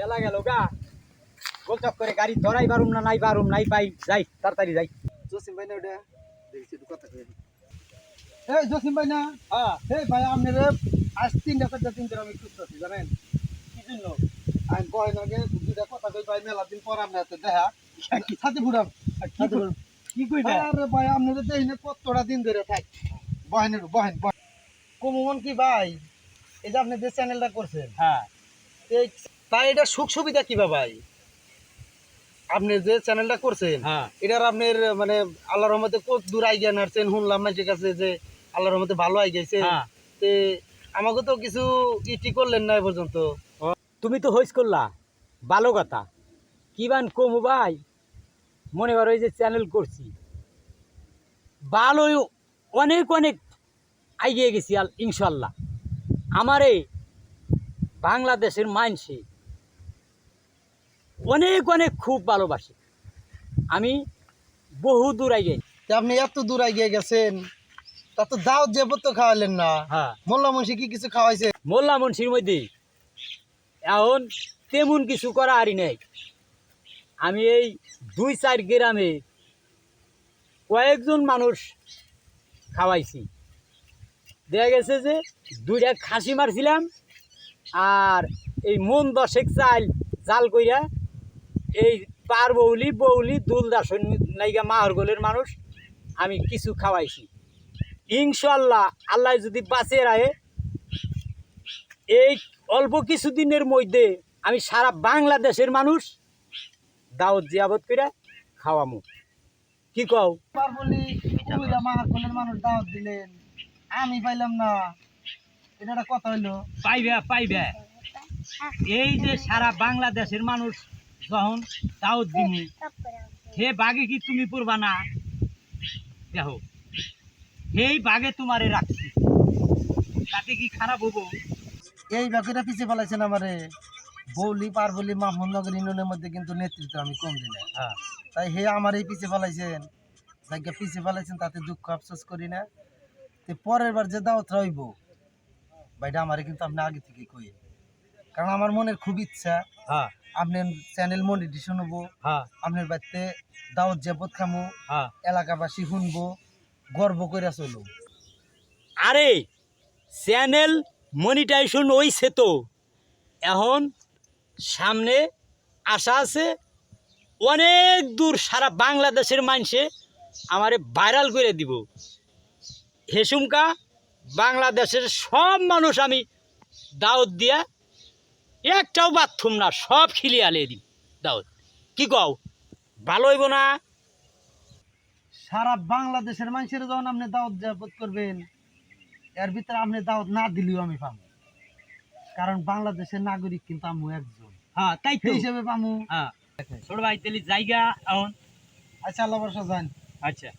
বেলা গেল গা। গোল করে গাড়ি ধরাই পারুম না নাই পারুম নাই পাই। যাই তাড়াতাড়ি যাই। জসিম ভাই না ওটা? দেখছি কথা কই এই জসিম ভাই না? হ্যাঁ। এই ভাই আপনারে আজ তিনটা চারটা তিনটা আমি খুঁজতেছি জানেন? কি জন্য? আমি কয় না গে দুইটা কথা কই ভাই মেলা দিন পর আপনার তো দেখা। কি? সাথে বুড়াম কি কই- কি কইবে? আরে ভাই আপনারে দেখি না কতটা দিন ধরে থাক। বহেনের বহেন কমন কি ভাই? এই যে আপনি যে চ্যানেলটা করছেন হ্যাঁ। এই তাই এটা সুখ সুবিধা কি ভাই আপনি যে চ্যানেলটা করছেন হ্যাঁ। এটার আপনার মানে আল্লাহর রহমতে কত দূর আইগিয়া নাড়ছেন শুনলাম না কাছে যে আল্লাহর রহমতে ভালো আই গেছে হ্যাঁ। তে আমাকে তো কিছু ইটি করলেন না এ পর্যন্ত। তুমি তো হইস করলা ভালো কথা। কি বান কমু ভাই? মনে করো এই যে চ্যানেল করছি। ভালো অনেক অনেক এগিয়ে গেছি আল ইনশাল্লাহ। আমার এই বাংলাদেশের মানসি অনেক অনেক খুব ভালোবাসে। আমি বহু দূর আগে। আপনি এত দূর আগে গেছেন তা তো দাও যে তো খাওয়ালেন না। হ্যাঁ। মোল্লা মুন্সি কি কিছু খাওয়াইছে? মোল্লা মুন্সির মধ্যে এখন তেমন কিছু করা আরি নাই। আমি এই দুই চার গ্রামে কয়েকজন মানুষ খাওয়াইছি। দেখা গেছে যে দুইটা খাসি মারছিলাম আর এই মন দশেক চাল জাল কইরা এই পার বৌলি বৌলি দুল দাসন নাইগা মাহর গোলের মানুষ আমি কিছু খাওয়াইছি। ইনশাল্লাহ আল্লাহ যদি বাঁচে রাখে এই অল্প কিছুদিনের মধ্যে আমি সারা বাংলাদেশের মানুষ দাওয়াত জিয়াবত করে খাওয়ামু। কি কও? মানুষ দাওয়াত দিলেন। আমি পাইলাম না। এটা কথা হইল। পাইবে পাইবে। এই যে সারা বাংলাদেশের মানুষ যখন দাওয়াত দিমু হে বাগে কি তুমি পড়বা না? দেখো এই বাগে তোমারে রাখছি। তাতে কি খারাপ হব? এই বাকিটা পিছিয়ে ফেলাইছেন আমারে। বৌলি পার বলি মাহমুদনগর ইউনিয়নের মধ্যে কিন্তু নেতৃত্ব আমি কম দিলে হ্যাঁ। তাই হে আমার এই পিছিয়ে ফেলাইছেন। যাকে পিছিয়ে ফেলাইছেন তাতে দুঃখ আফসোস করি না। তো পরের বার যে দাওয়াত রইব ভাইটা আমারে কিন্তু আপনি আগে থেকে কই কারণ আমার মনের খুব ইচ্ছা। হ্যাঁ। আপনার চ্যানেল মনিটেশন হব। হ্যাঁ। আপনার বাড়িতে দাওয়াত জাপত খামো। হ্যাঁ। এলাকাবাসী শুনব গর্ব করে চলুন আরে চ্যানেল মনিটাইজেশন হইছে তো। এখন সামনে আশা আছে অনেক দূর সারা বাংলাদেশের মানুষে আমারে ভাইরাল করে দিব। হেসুমকা বাংলাদেশের সব মানুষ আমি দাওয়াত দিয়া একটাও বাথরুম না সব খিলিয়ে আলিয়ে দিই। দাওয়াত কি কও? ভালো হইব না? সারা বাংলাদেশের মানুষের যখন আপনি দাওয়াত জাপত করবেন এর ভিতরে আপনি দাওয়াত না দিলেও আমি পাবো কারণ বাংলাদেশের নাগরিক কিন্তু আমি একজন। হ্যাঁ তাই তো। হিসেবে পামু। হ্যাঁ ছোট ভাই তাহলে জায়গা এখন? আচ্ছা আল্লাহ বর্ষা যান। আচ্ছা।